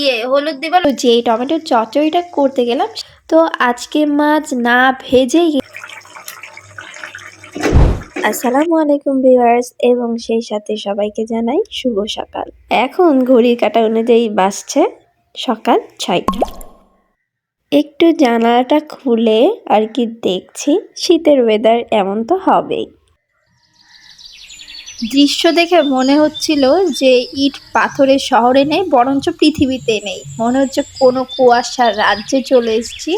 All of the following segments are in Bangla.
ইয়ে হলুদ দিবার তো যেই টমেটোর চচ্চড়িটা করতে গেলাম, তো আজকে মাছ না ভেজেই আসসালামু আলাইকুম ভিউয়ার্স, এবং সেই সাথে সবাইকে জানাই শুভ সকাল। এখন ঘড়ির কাটা অনুযায়ী বাসছে সকাল ছয়টা। একটু জানালাটা খুলে আর কি দেখছি, শীতের ওয়েদার এমন তো হবেই। দৃশ্য দেখে মনে হচ্ছিল যে ইট পাথরের শহরে নেই, বরঞ্চ পৃথিবীতে নেই। মনে হচ্ছে কোনো কুয়াশার রাজ্যে চলে এসেছি।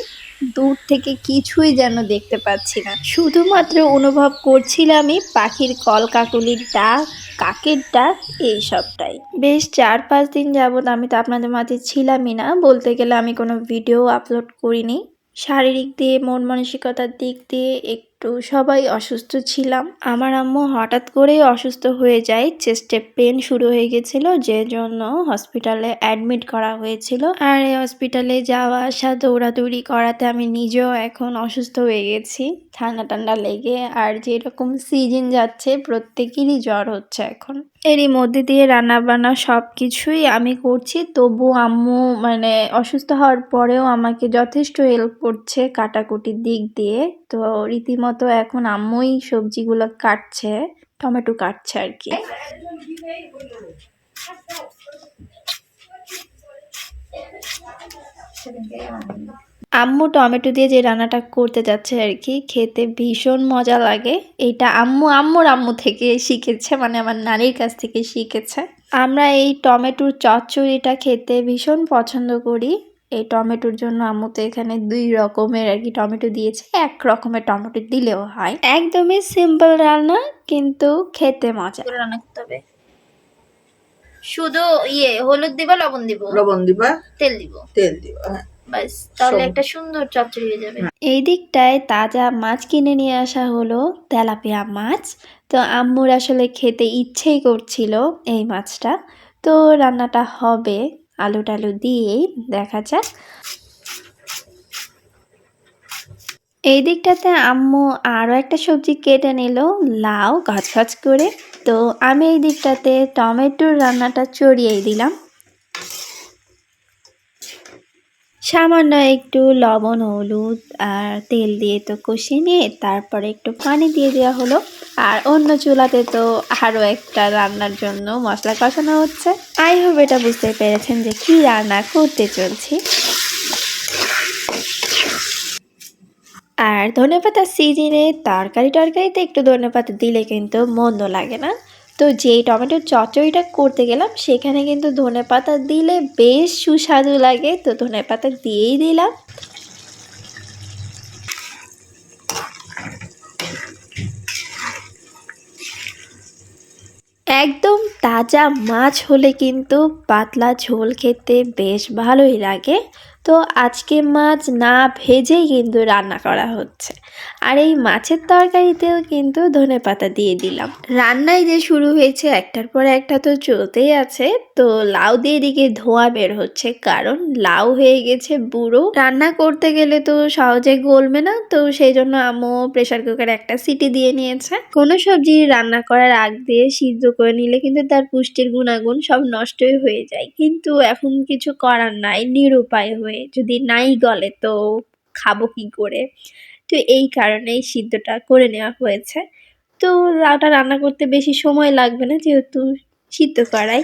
দূর থেকে কিছুই যেন দেখতে পাচ্ছি না। শুধুমাত্র অনুভব করছিলামই পাখির কলকাকুলির ডাক, কাকের ডাক এইসবটাই বেশ, চার পাঁচ দিন যাবত আমি তো আপনাদের মাঝে ছিলামই না। বলতে গেলে আমি কোনো ভিডিও আপলোড করিনি। শারীরিক দিয়ে, মন মানসিকতার দিক দিয়ে একটু সবাই অসুস্থ ছিলাম। আমার আম্মু হঠাৎ করেই অসুস্থ হয়ে যায়। চেস্টে পেন শুরু হয়ে গেছিল যে জন্য হসপিটালে অ্যাডমিট করা হয়েছিল। আর এই হসপিটালে যাওয়া আসা, দৌড়াদৌড়ি করাতে আমি নিজেও এখন অসুস্থ হয়ে গেছি। ঠান্ডা ঠান্ডা লেগে আর যেরকম সিজন যাচ্ছে, প্রত্যেকেরই জ্বর হচ্ছে এখন। এরই মধ্যে দিয়ে রান্না বান্না সব কিছুই আমি করছি। তবু আম্মু মানে অসুস্থ হওয়ার পরেও আমাকে যথেষ্ট হেল্প করছে কাটাকুটির দিক দিয়ে। তো রীতিমতো এখন আম্মুই সবজিগুলো কাটছে, টমেটো কাটছে আর কি। আম্মু টমেটো দিয়ে যে রান্নাটা করতে যাচ্ছে আর কি, খেতে ভীষণ মজা লাগে। এটা আম্মু, আম্মুর আম্মু থেকে শিখেছে মানে আমার নানির কাছ থেকে শিখেছে। আমরা এই টমেটোর চচ্চড়িটা খেতে ভীষণ পছন্দ করি। এই টমেটোর জন্য আম্মু তো এখানে দুই রকমের আর কি টমেটো দিয়েছে। এক রকমের টমেটো দিলেও হয়। একদমই সিম্পল রান্না কিন্তু খেতে মজা। রান্না করতে হবে। শুধু ইয়ে হলুদ দিবা লবণ দিব? লবণ দিবা। তেল দিব? তেল দিবা হ্যাঁ। বাস তাহলে একটা সুন্দর চচ্চড়ি হয়ে যাবে। এই দিকটায় তাজা মাছ কিনে নিয়ে আসা হলো তেলাপিয়া মাছ। তো আম্মুর আসলে খেতে ইচ্ছেই করছিল এই মাছটা। তো রান্নাটা হবে আলু টালু দিয়েই দেখা যাক। এই দিকটাতে আম্মু আরও একটা সবজি কেটে নিল, লাউ গাছ গাছ করে। তো আমি এই দিকটাতে টমেটোর রান্নাটা চড়িয়ে দিলাম। সামান্য একটু লবণ, হলুদ আর তেল দিয়ে তো কষিয়ে নিয়ে তারপরে একটু পানি দিয়ে দেওয়া হলো। আর অন্য চুলাতে তো আরও একটা রান্নার জন্য মশলা কষানো হচ্ছে। আই হোপ এটা বুঝতে পেরেছেন যে কি রান্না করতে চলছি। আর ধনেপাতা সিজনে তরকারি টরকারিতে একটু ধনেপাতা দিলে কিন্তু মন্দ লাগে না। তো যেই টমেটোর চচ্চড়িটা করতে গেলাম, সেখানে কিন্তু ধনেপাতা দিলে বেশ সুস্বাদু লাগে। তো ধনেপাতা দিয়েই দিলাম। একদম তাজা মাছ হলে কিন্তু পাতলা ঝোল খেতে বেশ ভালোই লাগে। তো আজকে মাছ না ভেজেই কিন্তু রান্না করা হচ্ছে। আর এই মাছের তরকারিতেও কিন্তু ধনেপাতা দিয়ে দিলাম। রান্নায় যে শুরু হয়েছে, একটার পর একটা তো চলতেই আছে। তো লাউ দিয়ে এদিকে ধোঁয়া বের হচ্ছে, কারণ লাউ হয়ে গেছে বুড়ো। রান্না করতে গেলে তো সহজে গলবে না, তো সেই জন্য আম্মু প্রেশার কুকারে একটা সিটি দিয়ে নিয়েছে। কোনো সবজি রান্না করার আগ দিয়ে সিদ্ধ করে নিলে কিন্তু তার পুষ্টির গুণাগুণ সব নষ্টই হয়ে যায়। কিন্তু এখন কিছু করার নাই, নিরুপায় হয়ে যদি নাই গলে তো খাব কি করে? তো এই কারণেই সিদ্ধটা করে নেওয়া হয়েছে। তো লাউটা রান্না করতে বেশি সময় লাগবে না যেহেতু সিদ্ধ করাই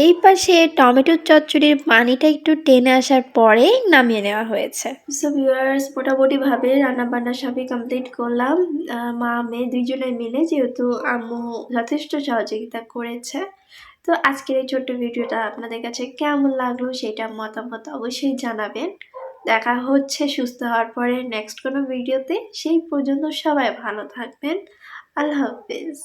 এই পাশে টমেটোর চচ্চড়ির পানিটা একটু টেনে আসার পরে নামিয়ে নেওয়া হয়েছে। সো ভিউয়ার্স মোটামুটিভাবে রান্না বান্না সবই কমপ্লিট করলাম। মা, মেয়ে দুইজনে মিলে যেহেতু আম্মু যথেষ্ট সহযোগিতা করেছে। তো আজকের এই ছোট্ট ভিডিওটা আপনাদের কাছে কেমন লাগল সেটা মতামত অবশ্যই জানাবেন। দেখা হচ্ছে সুস্থ হওয়ার পরে নেক্সট কোনো ভিডিওতে। সেই পর্যন্ত সবাই ভালো থাকবেন। আল্লাহ হাফিজ।